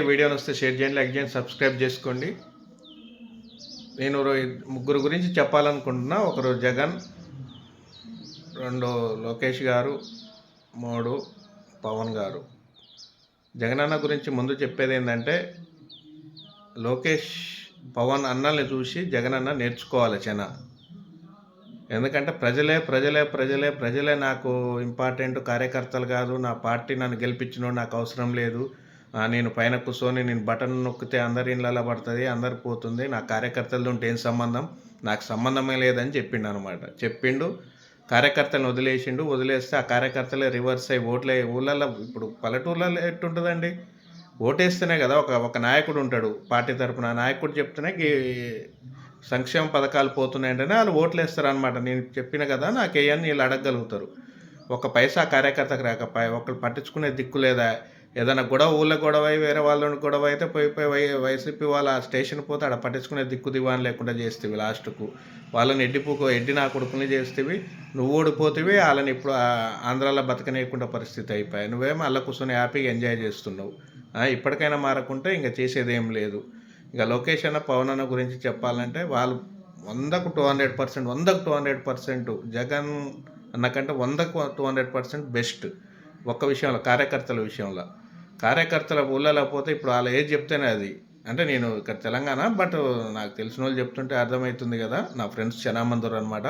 వీడియోని వస్తే షేర్ చేయండి లైక్ చేయండి సబ్స్క్రైబ్ చేసుకోండి. నేను ముగ్గురు గురించి చెప్పాలనుకుంటున్నా. ఒకరు జగన్ రెండు లోకేష్ గారు మూడు పవన్ గారు. జగనన్న గురించి ముందు చెప్పేది ఏంటంటే లోకేష్ పవన్ అన్నల్ని చూసి జగనన్న నేర్చుకోవాలి చెన ఎందుకంటే ప్రజలే ప్రజలే ప్రజలే ప్రజలే నాకు ఇంపార్టెంట్ కార్యకర్తలు కాదు. నా పార్టీ నన్ను గెలిపించిన నాకు అవసరం లేదు. నేను పైన కూర్చొని నేను బటన్ నొక్కితే అందరి ఇళ్ళలో పడుతుంది అందరు పోతుంది. నా కార్యకర్తలతో ఉంటే ఏం సంబంధం? నాకు సంబంధమే లేదని చెప్పిండు అనమాట చెప్పిండు కార్యకర్తలను వదిలేసిండు. వదిలేస్తే ఆ కార్యకర్తలే రివర్స్ అయ్యి ఓట్లే ఊళ్ళల్లో ఇప్పుడు పల్లెటూర్లలో ఎట్టుంటుందండి? ఓటేస్తేనే కదా ఒక ఒక నాయకుడు ఉంటాడు. పార్టీ తరపున నాయకుడు చెప్తేనే ఈ సంక్షేమ పథకాలు పోతున్నాయంటేనే వాళ్ళు ఓట్లు వేస్తారనమాట నేను చెప్పిన కదా నాకు వేయని వీళ్ళు అడగగలుగుతారు. ఒక పైసా కార్యకర్తకు రాకపాయ ఒకళ్ళు పట్టించుకునే దిక్కు లేదా? ఏదైనా గొడవ ఊళ్ళో గొడవ అయి వేరే వాళ్ళని గొడవ అయితే పోయి పోయి వై వైసీపీ వాళ్ళ స్టేషన్ పోతే ఆడ పట్టించుకునే దిక్కు దివాన్ లేకుండా చేస్తేవి లాస్ట్కు. వాళ్ళని ఎడ్డిపోకు ఎడ్డి నా కొడుకుని చేస్తేవి నువ్వు ఓడిపోతేవి వాళ్ళని ఇప్పుడు ఆ ఆంధ్రాలో బతకనేయకుండా పరిస్థితి అయిపోయాయి. నువ్వేమో అల్ల కూర్చొని హ్యాపీగా ఎంజాయ్ చేస్తున్నావు. ఇప్పటికైనా మారకుంటే ఇంకా చేసేదేం లేదు. ఇంకా లొకేషన్ అన్న పవన్ అన్న గురించి చెప్పాలంటే వాళ్ళు వందకు టూ హండ్రెడ్ పర్సెంట్ వందకు టూ హండ్రెడ్ పర్సెంట్ జగన్ అన్నకంటే వందకు టూ హండ్రెడ్ పర్సెంట్ బెస్ట్. ఒక్క విషయంలో కార్యకర్తల విషయంలో. కార్యకర్తల ఊళ్ళలో పోతే ఇప్పుడు వాళ్ళు ఏది చెప్తేనే అది. అంటే నేను ఇక్కడ తెలంగాణ బట్ నాకు తెలిసిన వాళ్ళు చెప్తుంటే అర్థమవుతుంది కదా నా ఫ్రెండ్స్ చనామందరు అనమాట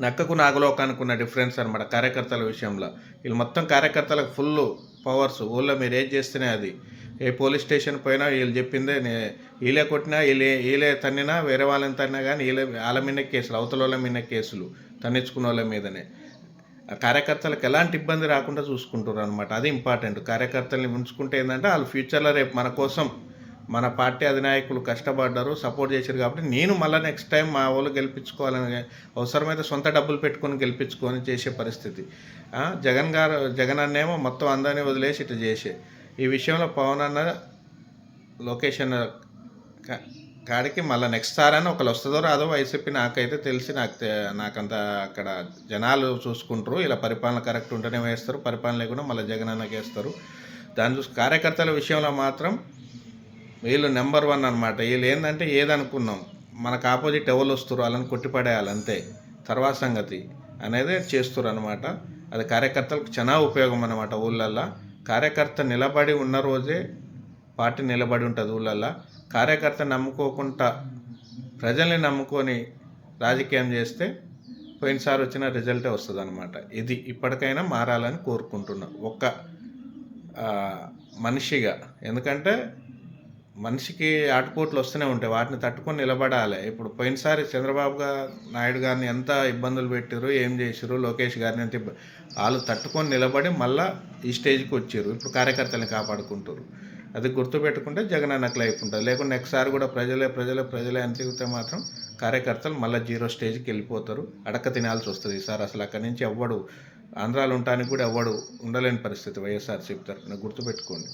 నక్కకు నాగలోకానికి అనుకున్న డిఫరెన్స్ అనమాట కార్యకర్తల విషయంలో. వీళ్ళు మొత్తం కార్యకర్తలకు ఫుల్ పవర్స్. ఊళ్ళో మీరు ఏది చేస్తేనే అది. ఏ పోలీస్ స్టేషన్ పోయినా వీళ్ళు చెప్పిందే నే- వీళ్ళే కొట్టినా వీళ్ళే వీళ్ళే తన్నినా వేరే వాళ్ళని తన్నినా కానీ వీళ్ళే వాళ్ళ మీద కేసులు అవతల వాళ్ళ మీద కేసులు తన్నించుకున్న వాళ్ళ మీదనే. కార్యకర్తలకు ఎలాంటి ఇబ్బంది రాకుండా చూసుకుంటారు అనమాట అది ఇంపార్టెంట్. కార్యకర్తల్ని ఉంచుకుంటే ఏంటంటే వాళ్ళు ఫ్యూచర్లో రేపు మన కోసం మన పార్టీ అధినాయకులు కష్టపడ్డారు సపోర్ట్ చేశారు కాబట్టి నేను మళ్ళీ నెక్స్ట్ టైం మా వాళ్ళు గెలిపించుకోవాలని అవసరమైతే సొంత డబ్బులు పెట్టుకొని గెలిపించుకొని చేసే పరిస్థితి. జగన్ గారు జగన్ అన్నేమో మొత్తం అందరినీ వదిలేసి ఇట్లా చేసే. ఈ విషయంలో పవన్ అన్న లొకేషన్ కాడికి మళ్ళీ నెక్స్ట్ సార్ అని ఒకళ్ళు వస్తుందో రాదో వైసీపీ నాకైతే తెలిసి నాకు నాకంత అక్కడ జనాలు చూసుకుంటారు. ఇలా పరిపాలన కరెక్ట్ ఉంటేనే వేస్తారు. పరిపాలన లేకుండా మళ్ళీ జగన్ అన్నకి వేస్తారు. దాని చూసి కార్యకర్తల విషయంలో మాత్రం వీళ్ళు నెంబర్ వన్ అనమాట వీళ్ళు ఏంటంటే ఏదనుకున్నాం మనకు ఆపోజిట్ ఎవరు వస్తారు వాళ్ళని కొట్టిపడేయాలి అంతే. తర్వాత సంగతి అనేది చేస్తారు అనమాట అది కార్యకర్తలకు చాలా ఉపయోగం అనమాట ఊళ్ళల్లో. కార్యకర్త నిలబడి ఉన్న రోజే పార్టీ నిలబడి ఉంటుంది ఊళ్ళల్లో. కార్యకర్త నమ్ముకోకుండా ప్రజల్ని నమ్ముకొని రాజకీయం చేస్తే పోయినసారి వచ్చిన రిజల్టే వస్తుంది అనమాట ఇది ఇప్పటికైనా మారాలని కోరుకుంటున్నా. ఒక్క మనిషిగా. ఎందుకంటే మనిషికి ఆటుపోట్లు వస్తూనే ఉంటాయి. వాటిని తట్టుకొని నిలబడాలి. ఇప్పుడు పోయినసారి చంద్రబాబు గారు నాయుడు గారిని ఎంత ఇబ్బందులు పెట్టారు ఏం చేసారు లోకేష్ గారిని ఎంత వాళ్ళు తట్టుకొని నిలబడి మళ్ళీ ఈ స్టేజ్కి వచ్చారు. ఇప్పుడు కార్యకర్తల్ని కాపాడుకుంటారు అది గుర్తుపెట్టుకుంటే జగన్ అన్నకు లైఫ్ ఉంటుంది. లేకుంటే నెక్స్ట్సారి కూడా ప్రజలే ప్రజలే ప్రజలే అని తిరిగితే మాత్రం కార్యకర్తలు మళ్ళీ జీరో స్టేజ్కి వెళ్ళిపోతారు. అడక్క తినాల్సి వస్తుంది సార్ అసలు అక్కడి నుంచి ఎవ్వడు ఆంధ్రాలో ఉండటానికి కూడా ఎవ్వడు ఉండలేని పరిస్థితి వైఎస్ఆర్ చెప్తారు గుర్తుపెట్టుకోండి.